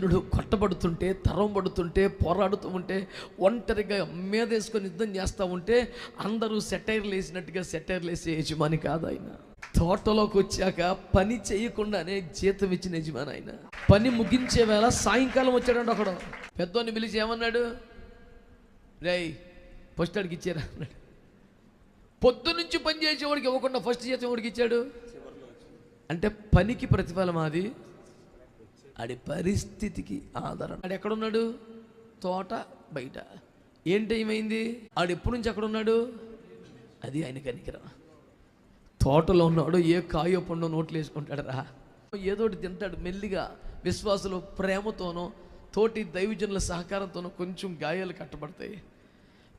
నుడు కొట్టబడుతుంటే తరం పడుతుంటే పోరాడుతూ ఉంటే ఒంటరిగా మీదేసుకొని యుద్ధం చేస్తూ ఉంటే అందరూ సెటైర్లు వేసినట్టుగా సెటైర్లు వేసే యజమాని కాదు ఆయన. తోటలోకి వచ్చాక పని చేయకుండానే జీతం ఇచ్చిన యజమాని ఆయన. పని ముగించే వేళ సాయంకాలం వచ్చాడండి ఒకడు. పెద్దోని పిలిచి ఏమన్నాడు? రేయ్ ఫస్ట్ అడిగి ఇచ్చారా? అన్నాడు. పొద్దు నుంచి పని చేసేవాడికి ఇవ్వకుండా ఫస్ట్ జీతం ఇచ్చాడు? అంటే పనికి ప్రతిఫలం అది? ఆడి పరిస్థితికి ఆధారం ఆడు ఎక్కడున్నాడు? తోట బయట. ఏంటి ఏమైంది? ఆడు ఎప్పటి నుంచి ఎక్కడ ఉన్నాడు అది ఆయన కనికరం. తోటలో ఉన్నాడు ఏ కాయో పండు నోట్లు వేసుకుంటాడు రా ఏదోటి తింటాడు మెల్లిగా విశ్వాసులు ప్రేమతోనో తోటి దైవజనుల సహకారంతోనో కొంచెం గాయాలు కట్టబడతాయి.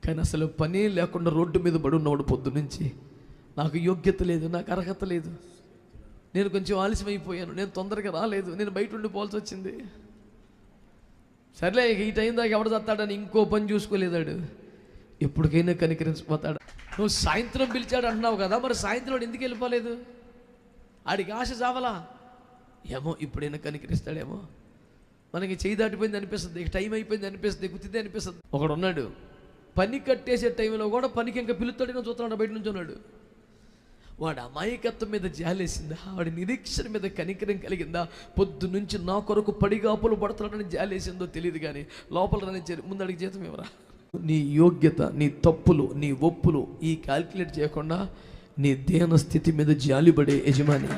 కానీ అసలు పని లేకుండా రోడ్డు మీద పడి ఉన్నవాడు పొద్దు నుంచి నాకు యోగ్యత లేదు నాకు అర్హత లేదు. నేను కొంచెం ఆలస్యం అయిపోయాను నేను తొందరగా రాలేదు. నేను బయట ఉండిపోవాల్సి వచ్చింది. సర్లే ఈ టైం దాకా ఎవడు చస్తాడని ఇంకో పని చూసుకోలేదాడు. ఎప్పటికైనా కనికరించిపోతాడు నువ్వు సాయంత్రం పిలిచాడు అంటున్నావు కదా మరి సాయంత్రం వాడు ఎందుకు వెళ్ళిపోలేదు? ఆడికి ఆశ చావలా? ఏమో ఇప్పుడైనా కనికరిస్తాడేమో. మనకి చేయి దాటిపోయింది అనిపిస్తుంది టైం అయిపోయింది అనిపిస్తుంది గుర్తింది అనిపిస్తుంది. ఒకడు ఉన్నాడు పని కట్టేసే టైంలో కూడా పనికి ఇంకా పిలుస్తాడేనో చూస్తున్నాడు బయట నుంచి ఉన్నాడు. వాడు అమాయకత్వం మీద జాలేసిందా? వాడి నిరీక్షణ మీద కనికరం కలిగిందా? పొద్దు నుంచి నా కొరకు పడిగాపులు పడుతున్నాడని జాలేసిందో తెలియదు కానీ లోపల రాని ముందడికి జీతం ఇవ్వరా? నీ యోగ్యత నీ తప్పులు నీ ఒప్పులు ఈ క్యాల్కులేట్ చేయకుండా నీ దేహన స్థితి మీద జాలిపడే యజమాని.